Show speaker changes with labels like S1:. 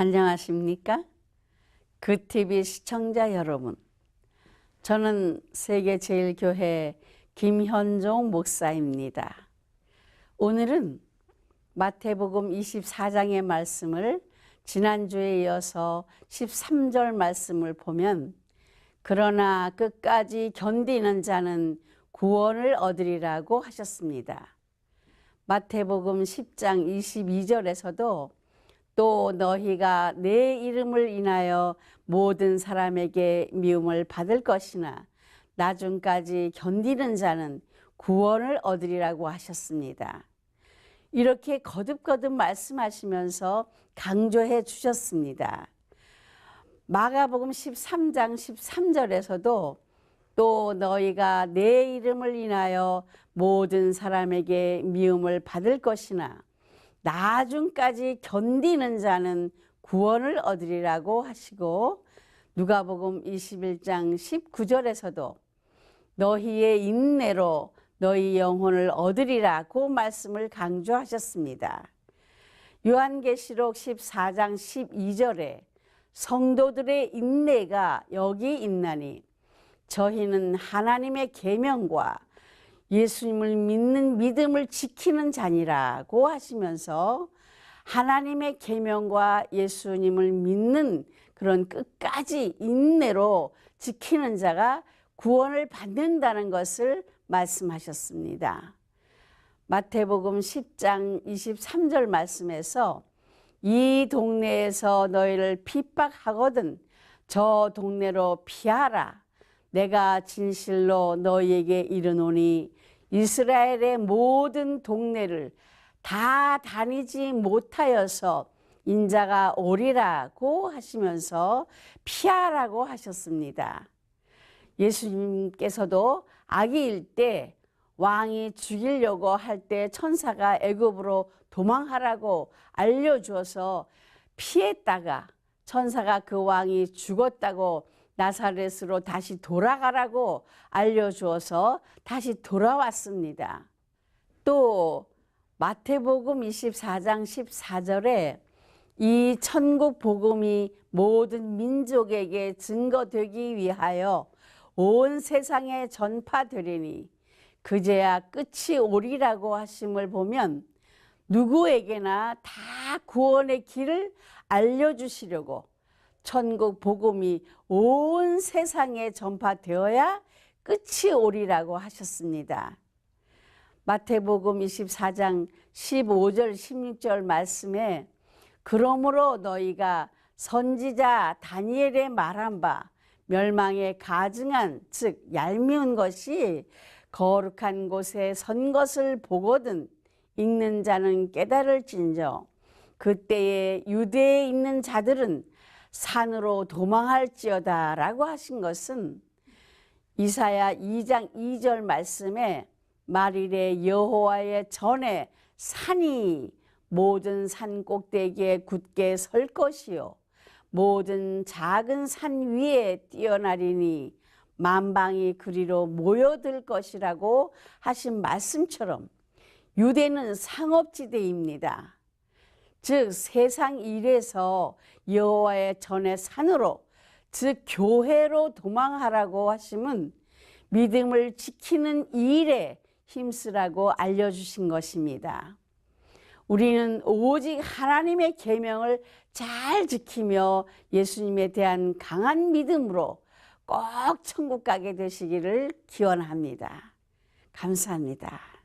S1: 안녕하십니까? 그 TV 시청자 여러분. 저는 세계제일교회 김현종 목사입니다. 오늘은 마태복음 24장의 말씀을 지난주에 이어서 13절 말씀을 보면 그러나 끝까지 견디는 자는 구원을 얻으리라고 하셨습니다. 마태복음 10장 22절에서도 또 너희가 내 이름을 인하여 모든 사람에게 미움을 받을 것이나 나중까지 견디는 자는 구원을 얻으리라고 하셨습니다. 이렇게 거듭거듭 말씀하시면서 강조해 주셨습니다. 마가복음 13장 13절에서도 또 너희가 내 이름을 인하여 모든 사람에게 미움을 받을 것이나 나중까지 견디는 자는 구원을 얻으리라고 하시고 누가복음 21장 19절에서도 너희의 인내로 너희 영혼을 얻으리라고 말씀을 강조하셨습니다. 요한계시록 14장 12절에 성도들의 인내가 여기 있나니 저희는 하나님의 계명과 예수님을 믿는 믿음을 지키는 자니라고 하시면서 하나님의 계명과 예수님을 믿는 그런 끝까지 인내로 지키는 자가 구원을 받는다는 것을 말씀하셨습니다. 마태복음 10장 23절 말씀에서 이 동네에서 너희를 핍박하거든 저 동네로 피하라. 내가 진실로 너희에게 이르노니 이스라엘의 모든 동네를 다 다니지 못하여서 인자가 오리라고 하시면서 피하라고 하셨습니다. 예수님께서도 아기일 때 왕이 죽이려고 할 때 천사가 애굽으로 도망하라고 알려주어서 피했다가 천사가 그 왕이 죽었다고 나사렛으로 다시 돌아가라고 알려주어서 다시 돌아왔습니다. 또 마태복음 24장 14절에 이 천국 복음이 모든 민족에게 증거되기 위하여 온 세상에 전파되리니 그제야 끝이 오리라고 하심을 보면 누구에게나 다 구원의 길을 알려주시려고 천국 복음이 온 세상에 전파되어야 끝이 오리라고 하셨습니다. 마태복음 24장 15절 16절 말씀에 그러므로 너희가 선지자 다니엘의 말한 바 멸망에 가증한 즉 얄미운 것이 거룩한 곳에 선 것을 보거든 읽는 자는 깨달을진저 그때에 유대에 있는 자들은 산으로 도망할지어다 라고 하신 것은 이사야 2장 2절 말씀에 말일에 여호와의 전에 산이 모든 산 꼭대기에 굳게 설 것이요 모든 작은 산 위에 뛰어나리니 만방이 그리로 모여들 것이라고 하신 말씀처럼 유대는 상업지대입니다. 즉 세상 일에서 여호와의 전의 산으로 즉 교회로 도망하라고 하심은 믿음을 지키는 일에 힘쓰라고 알려주신 것입니다. 우리는 오직 하나님의 계명을 잘 지키며 예수님에 대한 강한 믿음으로 꼭 천국 가게 되시기를 기원합니다. 감사합니다.